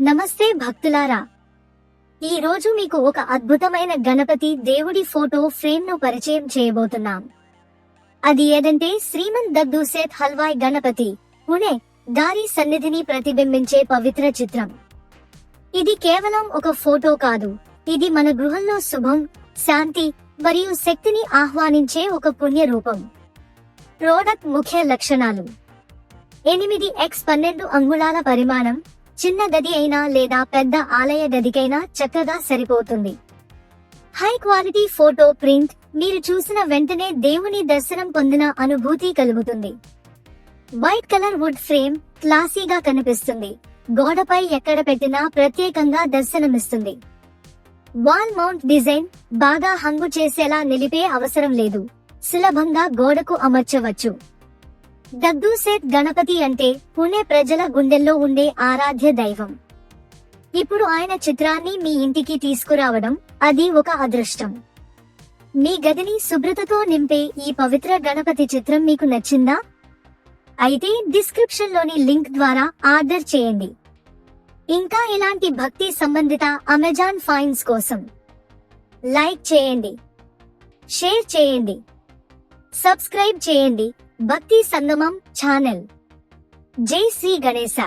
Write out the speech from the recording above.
నమస్తే భక్తులారా. ఈ రోజు మీకు ఒక అద్భుతమైన గణపతి దేవుడి ఫోటో ఫ్రేమ్ను పరిచయం చేయబోతున్నాం. అది ఏదంటే శ్రీమంత్ దగ్దు సేత్ హల్వాయ్ గణపతి పుణే గారి సన్నిధిని ప్రతిబింబించే పవిత్ర చిత్రం. ఇది కేవలం ఒక ఫోటో కాదు ఇది మన గృహంలో శుభం శాంతి మరియు శక్తిని ఆహ్వానించే ఒక పుణ్య రూపం. ప్రోడక్ట్ ముఖ్య లక్షణాలు. ఎనిమిది ఎక్స్ పన్నెండు అంగుళాల పరిమాణం చిన్న గది అయినా లేదా పెద్ద ఆలయ గదికైనా చక్కగా సరిపోతుంది. హై క్వాలిటీ ఫోటో ప్రింట్ మీరు చూసిన వెంటనే దేవుని దర్శనం పొందిన అనుభూతి కలుగుతుంది. వైట్ కలర్ వుడ్ ఫ్రేమ్ క్లాసీగా కనిపిస్తుంది. గోడపై ఎక్కడ పెట్టినా ప్రత్యేకంగా దర్శనమిస్తుంది. వాల్ మౌంట్ డిజైన్ బాగా హంగు చేసేలా నిలిపే అవసరం లేదు. సులభంగా గోడకు అమర్చవచ్చు. దగ్దూసేత్ గణపతి అంటే పుణె ప్రజల గుండెల్లో ఉండే ఆరాధ్య దైవం. ఇప్పుడు ఆయన చిత్రాన్ని మీ ఇంటికి తీసుకురావడం అది ఒక అదృష్టం. మీ గదిని శుభ్రతతో నింపే ఈ పవిత్ర గణపతి చిత్రం మీకు నచ్చిందా? అయితే డిస్క్రిప్షన్లోని లింక్ ద్వారా ఆర్డర్ చేయండి. ఇంకా ఇలాంటి భక్తి సంబంధిత అమెజాన్ ఫైన్స్ కోసం లైక్ చేయండి. షేర్ చేయండి. సబ్స్క్రైబ్ చేయండి. భక్తి సంగమం ఛానల్. జై శ్రీ గణేశ.